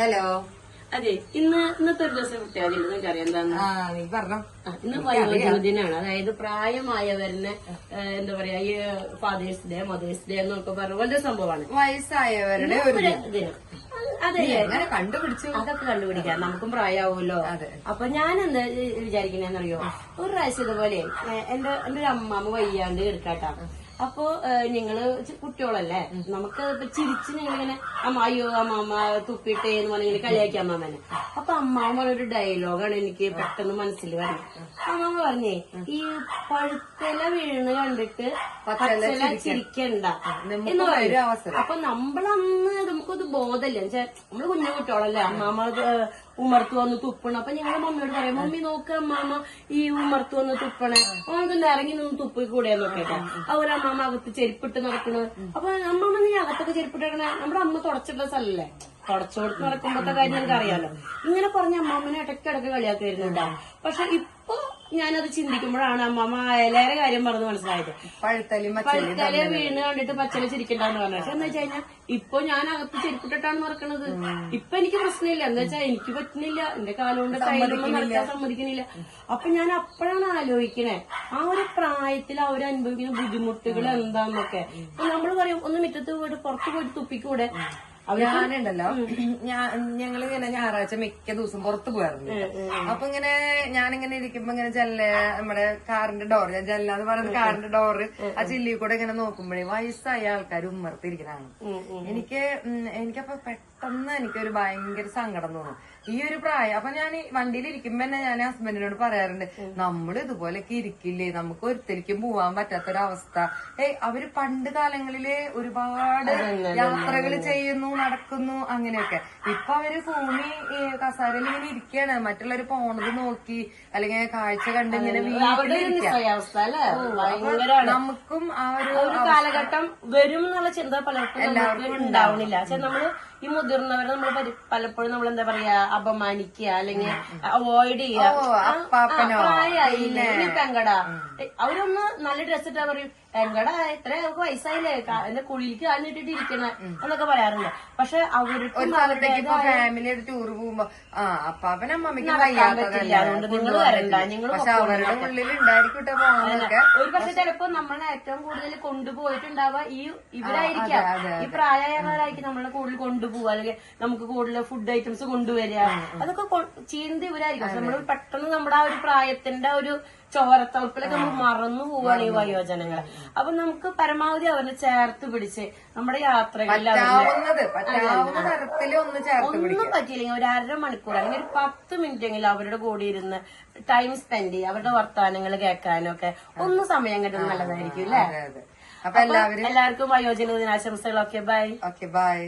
Hello അതെ ഇന്ന് ഇന്നത്തെ ഒരു ദിവസം പ്രത്യേകത ഉണ്ട് നിങ്ങൾക്ക് അറിയാം എന്താണ് നീ പറഞ്ഞോ. ഇന്ന് അതായത് പ്രായമായവരിന് എന്താ പറയാ ഈ ഫാദേഴ്സ് ഡേ മദേഴ്സ് ഡേ എന്നൊക്കെ പറഞ്ഞ വളരെ സംഭവമാണ്. വയസ്സായവരുടെ ഒരു ദിനം. അതെ. അങ്ങനെ കണ്ടുപിടിച്ചു? അതൊക്കെ കണ്ടുപിടിക്കാം. നമുക്കും പ്രായമാവുമല്ലോ. അതെ. അപ്പൊ ഞാൻ എന്താ വിചാരിക്കണെന്നറിയോ ഒരു പ്രാവശ്യം ഇതുപോലെ എന്റെ എന്റെ ഒരു അമ്മാമ്മ വയ്യാണ്ട് എടുക്കാട്ടാ അപ്പൊ ഞങ്ങൾ കുട്ടികളല്ലേ? നമുക്ക് ചിരിച്ച് ഞങ്ങളിങ്ങനെ അമ്മ അയ്യോ അമ്മാമ്മ തുപ്പിട്ടേ എന്ന് പറഞ്ഞിങ്ങനെ കളിയാക്കി അമ്മാമ്മനെ അപ്പൊ അമ്മാമ്മ ഒരു ഡയലോഗാണ് എനിക്ക് പെട്ടെന്ന് മനസ്സിൽ വരുന്നത്. അമ്മാമ്മ പറഞ്ഞേ ഈ പഴുത്തല വീണ് കണ്ടിട്ട് പച്ചല ചിരിക്കണ്ട എന്ന് പറയും. അപ്പൊ നമ്മളന്ന് നമുക്കത് ബോധമില്ല. നമ്മൾ കുഞ്ഞു കുട്ടികളല്ലേ? അമ്മാമ്മ ഉമർത്ത് വന്ന് തുപ്പണം. അപ്പൊ ഞങ്ങളെ മമ്മിയോട് പറയാം മമ്മി നോക്ക് അമ്മാമ്മ ഈ ഉമർത്ത് വന്ന് തുപ്പണേ. ഓന്ന് ഇറങ്ങി നിന്ന് തുപ്പി കൂടെ നോക്കട്ടെ. അതുപോലെ അമ്മാമ്മ അകത്ത് ചെരുപ്പിട്ട് നടക്കണത് അപ്പൊ അമ്മാമ്മ നീ അകത്തൊക്കെ ചെരുപ്പിട്ട് നമ്മുടെ അമ്മ തുടച്ചിട്ടുള്ള സ്ഥലല്ലേ? തുടച്ചോടത്ത് നടക്കുമ്പോഴത്തെ കാര്യം നിനക്ക് അറിയാലോ ഇങ്ങനെ പറഞ്ഞ അമ്മാമ്മനെ ഇടയ്ക്കിടയ്ക്ക് വരുന്നുണ്ടാവും പക്ഷെ ഞാനത് ചിന്തിക്കുമ്പോഴാണ് അമ്മമ്മ അയലേറെ കാര്യം പറഞ്ഞു മനസ്സിലായത്. പഴുത്തലി വീണ് കണ്ടിട്ട് പച്ചല ചിരിക്കണ്ടെന്ന് പറഞ്ഞു. പക്ഷെ എന്താ വെച്ച് കഴിഞ്ഞാൽ ഇപ്പൊ ഞാൻ അകത്ത് ചെരുപ്പിട്ടിട്ടാണ് നടക്കണത് ഇപ്പൊ എനിക്ക് പ്രശ്നമില്ല. എന്താ വെച്ചാൽ എനിക്ക് പറ്റുന്നില്ല. എന്റെ കാലുകൊണ്ട് കയ്യിലൊന്നും നടക്കാൻ സമ്മതിക്കുന്നില്ല. അപ്പൊ ഞാൻ അപ്പോഴാണ് ആലോചിക്കണേ ആ ഒരു പ്രായത്തിൽ അവർ അനുഭവിക്കുന്ന ബുദ്ധിമുട്ടുകൾ എന്താന്നൊക്കെ. അപ്പൊ നമ്മൾ പറയും ഒന്ന് മുറ്റത്ത് പോയിട്ട് പുറത്ത് പോയിട്ട് തുപ്പിക്കൂടെ? ഞാനുണ്ടല്ലോ ഞാൻ ഞങ്ങൾ ഇങ്ങനെ ഞായറാഴ്ച മിക്ക ദിവസം പുറത്തു പോയായിരുന്നു അപ്പൊ ഇങ്ങനെ ഞാനിങ്ങനെ ഇരിക്കുമ്പോ ഇങ്ങനെ ജല്ല നമ്മുടെ കാറിന്റെ ഡോർ ഞാൻ ജല്ല എന്ന് പറയുന്നത് കാറിന്റെ ഡോറ് ആ ചില്ലി കൂടെ ഇങ്ങനെ നോക്കുമ്പോഴേ വയസ്സായ ആൾക്കാർ ഉമ്മർത്തിരിക്കണാണ് എനിക്ക് എനിക്കപ്പൊ പെട്ടെന്ന് എനിക്കൊരു ഭയങ്കര സങ്കടം തോന്നും. ഈ ഒരു പ്രായം അപ്പൊ ഞാൻ വണ്ടിയിൽ ഇരിക്കുമ്പോ തന്നെ ഞാൻ ഹസ്ബൻഡിനോട് പറയാറുണ്ട് നമ്മൾ ഇതുപോലൊക്കെ ഇരിക്കില്ലേ? നമുക്ക് ഒരിക്കലും പോവാൻ പറ്റാത്തൊരവസ്ഥ. ഏയ് അവർ പണ്ട് കാലങ്ങളിലെ ഒരുപാട് യാത്രകൾ ചെയ്യുന്നു നടക്കുന്നു അങ്ങനെയൊക്കെ. ഇപ്പൊ അവർ ഭൂമി കസാരയിൽ ഇങ്ങനെ ഇരിക്കുകയാണ് മറ്റുള്ളവർ പോണത് നോക്കി അല്ലെങ്കിൽ കാഴ്ച കണ്ട് ഇങ്ങനെ നമുക്കും ആ ഒരു കാലഘട്ടം വരും എന്നുള്ള ചിന്ത പലർക്കും എല്ലാവർക്കും ഉണ്ടാവണില്ല. പക്ഷെ നമ്മൾ ഈ മുതിർന്നവരെ നമ്മൾ പലപ്പോഴും നമ്മൾ എന്താ പറയാ അപമാനിക്കുക അല്ലെങ്കിൽ അവോയ്ഡ് ചെയ്യുക. ഓ, പെങ്കട അവരൊന്ന് നല്ല ഡ്രസ് ഇട്ടാ പറയും പെങ്കടാ ഇത്ര നമുക്ക് വയസ്സായില്ലേ? എന്റെ കുളിയിലേക്ക് കാലിട്ടിട്ട് ഇരിക്കണ എന്നൊക്കെ പറയാറുണ്ട്. പക്ഷെ അവർക്ക് സ്ഥലത്തേക്ക് ഫാമിലി ഒരു ടൂർ പോകുമ്പോ ആ അപ്പൊ അമ്മമ്മയ്ക്കും അതുകൊണ്ട് നിങ്ങൾ വരണ്ട. നിങ്ങൾ അവരുടെ ഒരു പക്ഷെ ചിലപ്പോ നമ്മളെ ഏറ്റവും കൂടുതൽ കൊണ്ടുപോയിട്ടുണ്ടാവുക ഈ ഇവരായിരിക്കാം. ഈ പ്രായമായവരായിരിക്കും നമ്മളെ കൂടുതൽ കൊണ്ടുപോവുക. അല്ലെങ്കിൽ നമുക്ക് കൂടുതൽ ഫുഡ് ഐറ്റംസ് കൊണ്ടുവരിക. അതൊക്കെ ചീന്ത ചെയ്യുന്നത് ഇവരായിരിക്കും നമ്മൾ പെട്ടെന്ന് നമ്മുടെ ആ ഒരു പ്രായത്തിന്റെ ഒരു ചോരത്തളപ്പിലൊക്കെ നമ്മൾ മറന്നു പോവാണ് ഈ വയോജനങ്ങളെ അപ്പൊ നമുക്ക് പരമാവധി അവരെ ചേർത്ത് പിടിച്ച് നമ്മുടെ യാത്രകളിൽ ഒന്ന് പറ്റിയില്ലെങ്കിൽ ഒരു അര മണിക്കൂർ അല്ലെങ്കിൽ ഒരു പത്ത് മിനിറ്റ് എങ്കിലും അവരുടെ കൂടെ ഇരുന്ന് ടൈം സ്പെൻഡ് ചെയ്യുക അവരുടെ വർത്തമാനങ്ങൾ കേൾക്കാനും ഒക്കെ. ഒന്ന് സമയം കിട്ടുന്നത് നല്ലതായിരിക്കും അല്ലേ? അപ്പൊ എല്ലാവരും എല്ലാവർക്കും വയോജന ദിനാശംസകളൊക്കെ. ബൈ. Okay by.